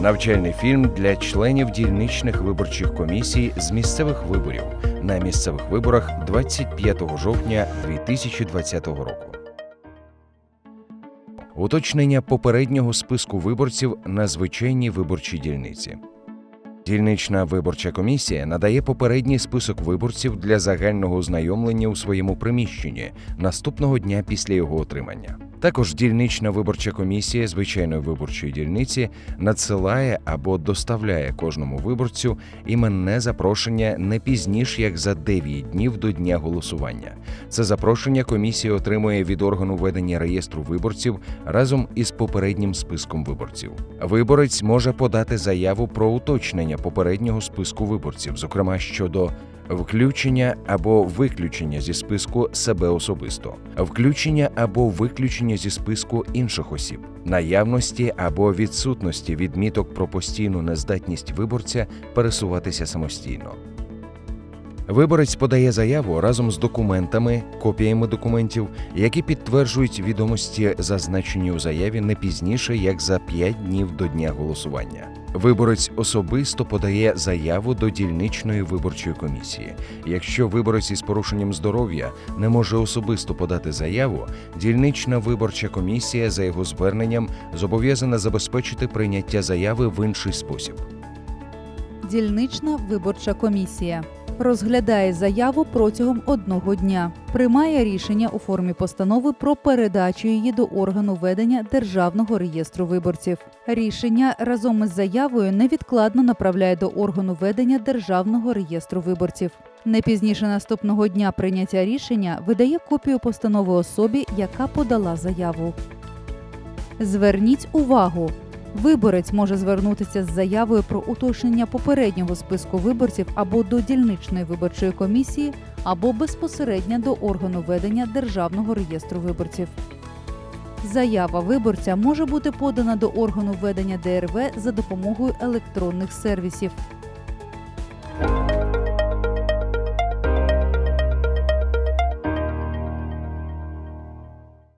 Навчальний фільм для членів дільничних виборчих комісій з місцевих виборів на місцевих виборах 25 жовтня 2020 року. Уточнення попереднього списку виборців на звичайній виборчій дільниці. Дільнична виборча комісія надає попередній список виборців для загального ознайомлення у своєму приміщенні наступного дня після його отримання. Також дільнична виборча комісія звичайної виборчої дільниці надсилає або доставляє кожному виборцю іменне запрошення не пізніше як за 9 днів до дня голосування. Це запрошення комісія отримує від органу ведення реєстру виборців разом із попереднім списком виборців. Виборець може подати заяву про уточнення попереднього списку виборців, зокрема щодо включення або виключення зі списку себе особисто, включення або виключення зі списку інших осіб, наявності або відсутності відміток про постійну нездатність виборця пересуватися самостійно. Виборець подає заяву разом з документами, копіями документів, які підтверджують відомості, зазначені у заяві не пізніше як за 5 днів до дня голосування. Виборець особисто подає заяву до дільничної виборчої комісії. Якщо виборець із порушенням здоров'я не може особисто подати заяву, дільнична виборча комісія за його зверненням зобов'язана забезпечити прийняття заяви в інший спосіб. Дільнична виборча комісія розглядає заяву протягом одного дня, приймає рішення у формі постанови про передачу її до органу ведення Державного реєстру виборців. Рішення разом із заявою невідкладно направляє до органу ведення Державного реєстру виборців. Не пізніше наступного дня прийняття рішення видає копію постанови особі, яка подала заяву. Зверніть увагу. Виборець може звернутися з заявою про уточнення попереднього списку виборців або до дільничної виборчої комісії, або безпосередньо до органу ведення Державного реєстру виборців. Заява виборця може бути подана до органу ведення ДРВ за допомогою електронних сервісів.